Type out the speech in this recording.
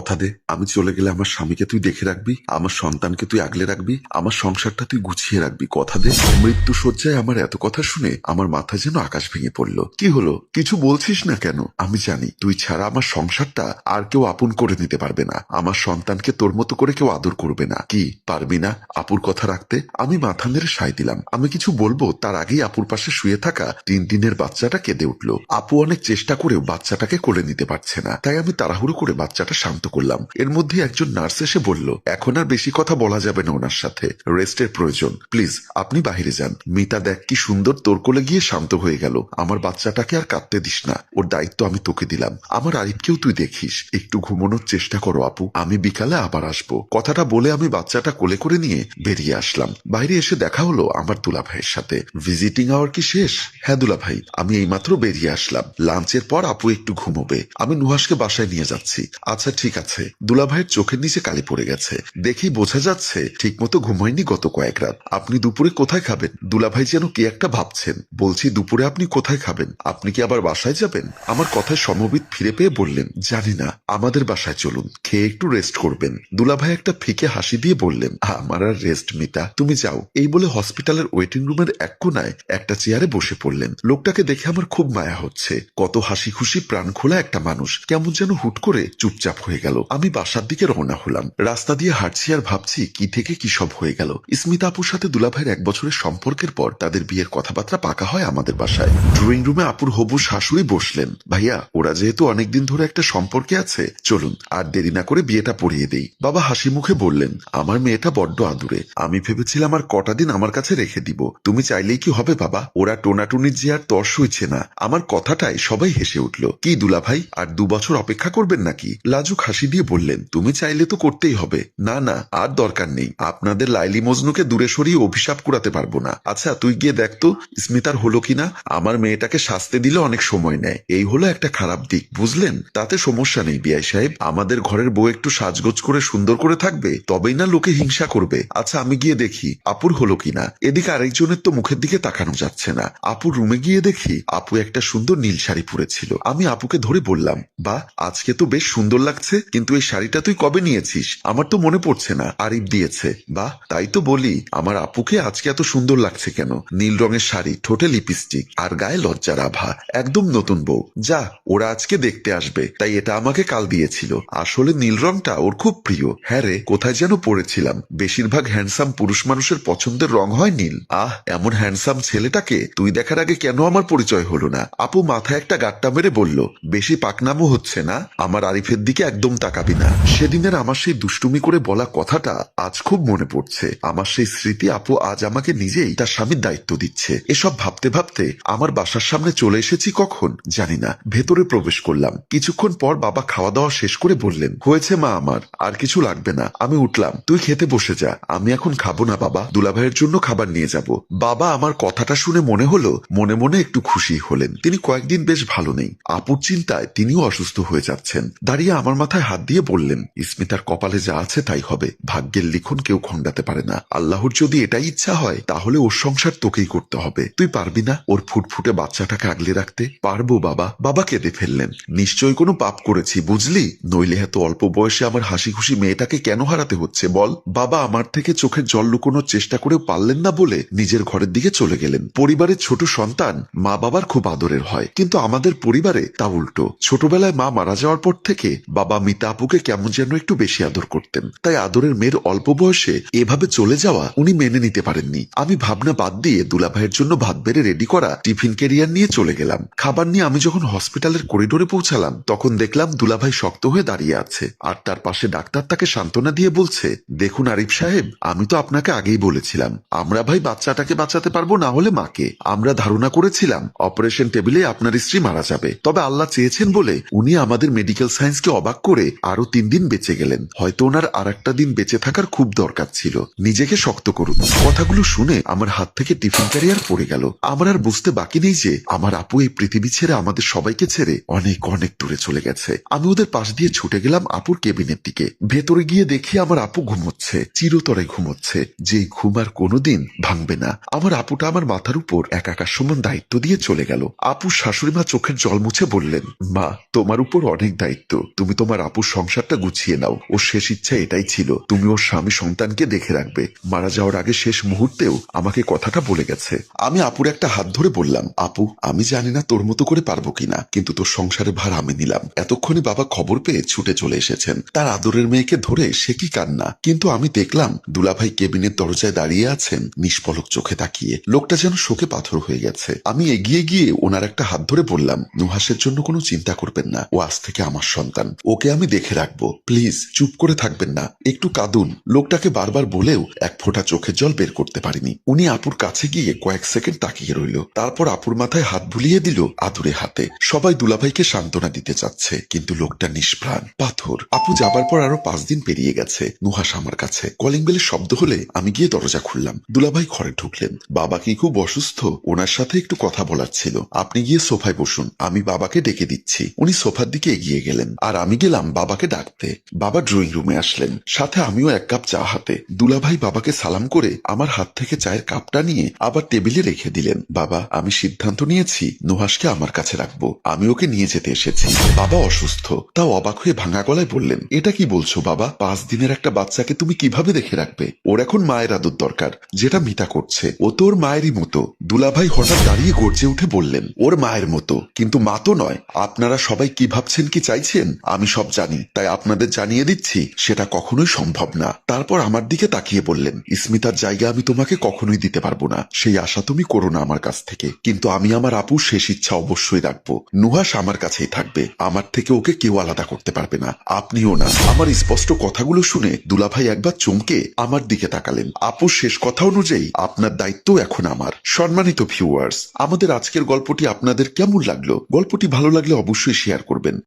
কথা দে। আমি চলে গেলে আমার স্বামীকে তুই দেখে রাখবি, আমার সন্তানকে তুই আগলে রাখবি, আমার সংসারটা তুই গুছিয়ে রাখবি। কথা দে। মৃত্যু শয্যায় আমার এত কথা শুনে আমার মাথা যেন আকাশ ভেঙে পড়ল। কি হলো? কিছু বলছিস না কেন? আমি জানি, তুই ছাড়া আমার সংসারটা আর কেউ আপন করে নিতে পারবে না। আমার সন্তানকে তোর মতো করে কেউ আদর করবে না। কি, পারবি না আপুর কথা রাখতে? আমি মাথা নেড়ে সাই দিলাম। আমি কিছু বলব? তার আগেই আপুর পাশে শুয়ে থাকা তিন দিনের বাচ্চাটা কেঁদে উঠল। আপু অনেক চেষ্টা করেও বাচ্চাটাকে কোলে নিতে পারছে না। তাই আমি তাড়াহুড়ো করে বাচ্চাটা শান্ত করলাম। এর মধ্যে একজন নার্স এসে বলল, এখন আর বেশি কথা বলা যাবে না ওনার সাথে। রেস্টের প্রয়োজন। প্লিজ, আপনি বাইরে যান। মিতা দেখ কি সুন্দর তোর কোলে গিয়ে শান্ত হয়ে গেল। আমার বাচ্চাটাকে আর কাঁদতে দিস না। ওর দায়িত্ব আমি তোকে দিলাম। আমার আরিফকেও তুই দেখিস। একটু ঘুমানোর চেষ্টা করো আপু। আমি বিকালে আবার আসব। কথাটা বলে আমি বাচ্চাটা কোলে করে নিয়ে বেরিয়ে আসলাম। বাইরে এসে দেখা হলো আমার দুলা ভাইয়ের সাথে। ভিজিটিং আওয়ার কি শেষ? হ্যাঁ দুলা ভাই আমি এইমাত্র বেরিয়ে আসলাম। লাঞ্চের পর আপু একটু ঘুমোবে। আমি নুহাসকে বাসায় নিয়ে যাচ্ছি। আচ্ছা ঠিক আছে দুলা ভাইয়ের চোখের নিচে কালি পড়ে গেছে। দেখেই বোঝা যাচ্ছে ঠিক মতো ঘুমায়নি গত কয়েক রাত। আপনি দুপুরে কোথায় খাবেন? দুলা ভাই যেন কি একটা ভাবছেন। বলছি, দুপুরে আপনি কোথায় খাবেন? আপনি কি আবার বাসায় যাবেন? আমার কথায় সমবিত ফিরে পেয়ে বললেন, জানি না, আমাদের বাসায় চলুন, খেয়ে একটু রেস্ট করবেন। দুলা ভাই একটা ফিকে হাসি দিয়ে বললেন, আমার আর রেস্ট মিতা, তুমি যাও। এই বলে হসপিটালের ওয়েটিং রুমের এক কোনায় একটা চেয়ারে বসে পড়লেন। লোকটাকে দেখে আমার খুব মায়া হচ্ছে। কত হাসি খুশি প্রাণ খোলা একটা মানুষ, কেমন যেন হুট করে চুপচাপ হয়ে গেল। আমি বাসার দিকে রওনা হলাম। রাস্তা দিয়ে হাঁটছি আর ভাবছি, কি থেকে কি সব হয়ে গেল। স্মিতা আপুর সাথে দুলাভাইয়ের এক বছরের সম্পর্কের পর তাদের বিয়ের কথাবার্তা পাকা হয় আমাদের বাসায়। ড্রয়িং রুমে আপুর হবু শাশুড়ি বসলেন। ভাইয়া, ওরা যেহেতু অনেকদিন ধরে একটা সম্পর্কে আছে, চলুন, আর দেরি না করে বিয়েটা পড়িয়ে দেই। বাবা হাসি মুখে বললেন, আমার মেয়েটা বড্ড আদুরে। আমি ভেবেছিলাম আর কটা দিন আমার কাছে রেখে দিব। তুমি চাইলেই কি হবে বাবা? ওরা টোনাটুনির যে আর তর্স হইছে না। আমার কথাটাই সবাই হেসে উঠল। কি দুলা ভাই আর দু বছর অপেক্ষা করবেন নাকি? লাজুক হাসি দিয়ে বললেন, তুমি চাইলে তো করতেই হবে। না না, আর দরকার নেই। আপনাদের লাইলি মজনুকে দূরে সরিয়ে অভিশাপ কুড়াতে পারব না। আচ্ছা তুই গিয়ে দেখ তো, স্মিতার হলো কিনা? আমার মেয়েটাকে শাস্তি দিলে অনেক সময় নেয়। এই হলো একটা খারাপ দিক, বুঝলেন? তাতে সমস্যা নেই, বিআই সাহেব। আমাদের ঘরের বউ একটু সাজগোজ করে সুন্দর করে থাকবে, তবেই না লোকে হিংসা করবে। আচ্ছা আমি গিয়ে দেখি, আপুর হলো কিনা? এদিকে আরেকজনের তো মুখের দিকে তাকানো যাচ্ছে না। আপুর রুমে গিয়ে দেখি, আপু একটা সুন্দর নীল শাড়ি পরেছিল। আমি আপুকে ধরে বললাম বা আজকে তো বেশ সুন্দর লাগছে। কিন্তু এই শাড়িটা তুই কবে নিয়েছিস? আমার তো মনে পড়ছে না। আরিফ দিয়েছে। বা তাই তো বলি। আমার আপুকে আজকে এত সুন্দর লাগছে কেন? নীল রঙের শাড়ি, ঠোঁটে লিপস্টিক আর গায়ে লজ্জার আভা। একদম নতুন বউ। যা, ওরা আজকে দেখতে আসবে। তাই এটা আমাকে কাল দিয়েছিল। আসলে নীল রংটা ওর খুব প্রিয়। হ্যাঁ রে, কোথায় যেন পড়েছিলাম। বেশিরভাগ হ্যান্ডসাম পুরুষ মানুষের পছন্দের রং হয় নীল। আহ, এমন হ্যান্ডসাম ছেলেটাকে তুই দেখার আগে কেন আমার পরিচয় হলো না? আপু মাথায় একটা গাট্টা মেরে বলল, বেশি পাকনামও হচ্ছে না? আমার আরিফের দিকে একদম তাকাবি না। সেদিনের আমার সেই দুষ্টুমি করে বলা কথাটা আজ খুব মনে পড়ছে। আমার সেই স্মৃতি আপু আজ আমাকে নিজেই তার স্বামীর দায়িত্ব দিচ্ছে। এসব ভাবতে ভাবতে আমার বাসার সামনে চলে এসেছি কখন? জানি না। ভেতরে প্রবেশ করলাম। কিছুক্ষণ পর বাবা খাওয়া দাওয়া শেষ করে বললেন, হয়েছে মা আমার, আর কিছু লাগবে না। আমি উঠলাম। তুই খেতে বসে যা। আমি এখন খাব না বাবা। দুলাভাইয়ের জন্য খাবার নিয়ে যাব। বাবা আমার কথাটা শুনে মনে হলো, মনে মনে একটু খুশি হলেন। তিনি কয়েকদিন বেশ ভালো নেই। আপুর চিন্তায় তিনিও অসুস্থ হয়ে যাচ্ছেন। দাঁড়িয়ে আমার মাথায় হাত দিয়ে বললেন ইসমিতার কপালে যা আছে তাই হবে। ভাগ্যের লিখন কেউ খণ্ডাতে পারে না। আল্লাহর যদি এটাই ইচ্ছা হয়, তাহলে ওর সংসার তোকেই করতে হবে। তুই পারবি না ওর ফুটফুটে বাচ্চাটাকে আগলে রাখতে। পারব বাবা বাবা কেঁদে ফেললেন। নিশ্চয়ই কোনো পাপ করেছি, বুঝলি? নইলে এত অল্প বয়সে আমার হাসি খুশি মেয়েটাকে কেন হারাতে হচ্ছে, বল? বাবা আমার থেকে চোখের জল লুকোনোর চেষ্টা করেও পারলেন না বলে নিজের ঘরের দিকে চলে গেলেন। পরিবারের ছোট সন্তান মা বাবার খুব আদরের হয়। কিন্তু আমাদের পরিবারে তা উল্টো। ছোটবেলায় মা মারা যাওয়ার পর থেকে বাবা মিতা আপুকে কেমন যেন একটু বেশি আদর করতেন। তাই আদরের মেয়ের অল্প বয়সে এভাবে চলে যাওয়া উনি মেনে নিতে পারেননি। আমি ভাবনা বাদ দিয়ে দুলাভাইয়ের জন্য ভাত বেড়ে রেডি করা টিফিন ক্যারিয়ার নিয়ে চলে গেলাম। খাবার নিয়ে আমি যখন হসপিটালের করিডোরে পৌঁছালাম, তখন দেখলাম দুলাভাই শক্ত হয়ে দাঁড়িয়ে আছে আর তার পাশে ডাক্তার তাকে সান্ত্বনা দিয়ে বলছে, দেখুন আরিফ সাহেব, আমি তো আপনাকে আগেই বলেছিলাম, আমরা ভাই বাচ্চাটাকে বাঁচাতে পারব না হলে মাকে। আমরা ধারণা করেছিলাম, অপারেশন টেবিলে আপনার স্ত্রী মারা যাবে। তবে আল্লাহ চেয়েছেন বলে উনি আমাদের মেডিকেল সায়েন্সকে অবাক করে আরও তিন দিন বেঁচে গেলেন। হয়তো ওনার আর একটা দিন বেঁচে থাকার খুব দরকার ছিল। নিজেকে শক্ত করুন। কথাগুলো শুনে আমার হাত থেকে টিফিন ক্যারিয়ার পড়ে গেল। আমার আর বুঝতে বাকি নেই যে আমার আপু এই পৃথিবী ছেড়ে আমাদের সবাইকে ছেড়ে অনেক অনেক দূরে চলে গেছে। আমি ওদের পাশ দিয়ে ছুটে গেলাম আপুর কেবিনের দিকে। ভেতরে গিয়ে দেখি আমার আপু ঘুমোচ্ছে, চিরতরে ঘুমোচ্ছে। যে ঘুম আর কোনোদিন ভাঙবে না। আমার আপুটা আমার মাথার উপর এক আকাশ সমান দায়িত্ব দিয়ে চলে গেল। আপুর শাশুড়ি মা চোখের জল মুছে বললেন, মা, তোমার উপর অনেক দায়িত্ব। তুমি তোমার আপুর সংসারটা গুছিয়ে নাও। ওর শেষ ইচ্ছা এটাই ছিল, তুমি ওর স্বামী সন্তানকে দেখে রাখবে। মারা যাওয়ার আগে শেষ মুহূর্তেও আমাকে কথাটা বলে গেছে। আমি আপুর একটা হাত ধরে বললাম, আপু, আমি জানি না তোর মতো করে পারব কিনা, কিন্তু তোর সংসারের ভার আমি নিলাম। এতক্ষণে বাবা খবর পেয়ে ছুটে চলে এসেছেন। তার আদরের মেয়েকে ধরে সে কি কান্না? কিন্তু আমি দেখলাম, দুলাভাই কেবিনের দরজায় দাঁড়িয়ে আছেন, নিষ্পলক চোখে তাকিয়ে। লোকটা যেন শোকে পাথর হয়ে গেছে। আমি এগিয়ে গিয়ে ওনার একটা হাত ধরে বললাম নুহাসের জন্য কোনো চিন্তা করবেন না। ও আজ থেকে আমার সন্তান। ওকে আমি দেখে রাখব। প্লিজ, চুপ করে থাকবেন না। একটু কাঁদুন। লোকটাকে বারবার বলেও এক ফোঁটা চোখের জল বের করতে পারিনি। উনি আপুর কাছে গিয়ে কয়েক সেকেন্ড তাকিয়ে রইল। তারপর আপুর মাথায় হাত বুলিয়ে দিল আদুরে হাতে। সবাই দুলাভাইকে সান্ত্বনা দিতে চাচ্ছে, কিন্তু লোকটা নিষ্প্রাণ। পাথর। আপু যাবার পর আরও পাঁচ দিন পেরিয়ে গেছে। নুহাস আমার কাছে। কলিং বেলের শব্দ হলে আমি গিয়ে দরজা খুললাম। দুলাভাই ঘরে ঢুকলেন। বাবা কি খুব অসুস্থ? ওনার সাথে একটু কথা বলার ছিল। আপনি গিয়ে সোফায় বসুন। আমি বাবাকে ডেকে দিচ্ছি। উনি সোফার দিকে এগিয়ে গেলেন। আর আমি গেলাম বাবাকে ডাকতে। বাবা ড্রয়িং রুমে আসলেন। সাথে আমিও এক কাপ চা হাতে। দুলাভাই বাবাকে সালাম করে আমার হাত থেকে চায়ের কাপটা নিয়ে আবার টেবিলে রেখে দিলেন। বাবা, আমি সিদ্ধান্ত নিয়েছি নুহাসকে আমার কাছে রাখব। আমি ওকে নিয়ে যেতে এসেছি। বাবা অসুস্থ। তাও অবাক হয়ে ভাঙা গলায় বললেন, এটা কি বলছো বাবা? পাঁচ দিনের একটা বাচ্চাকে তুমি কীভাবে দেখে রাখবে? ওর এখন মায়ের আদর দরকার, যেটা মিতা করছে। ও তো ওর মায়েরই মতো। দুলাভাই হঠাৎ দাঁড়িয়ে গর্জে উঠে বললেন, ওর মায়ের মতো। কিন্তু মা তো নয়। আপনারা সবাই কি ভাবছেন, কি চাইছেন? আমি সব জানি, তাই আপনাদের জানিয়ে দিচ্ছি, সেটা কখনোই সম্ভব না। তারপর আমার দিকে তাকিয়ে বললেন স্মিতার জায়গা আমি তোমাকে কখনোই দিতে পারব না, সেই আশা তুমি করো না আমার কাছ থেকে। কিন্তু আমি আমার আপুর শেষ ইচ্ছা অবশ্যই রাখব। নুহাস আমার কাছেই থাকবে, আমার থেকে ওকে কেউ আলাদা করতে পারবে না, আপনিও না। আমার স্পষ্ট কথাগুলো শুনে দুলাভাই একবার চমকে আমার দিকে তাকালেন। আপুর শেষ কথা অনুযায়ী, আপনার দায়িত্ব এখন আমার। সম্মানিত ভিউয়ার্স আমাদের আজকের গল্পটি আপনাদের কেমন লাগল? গল্পটি ভালো লাগলে অবশ্যই শেয়ার করবেন।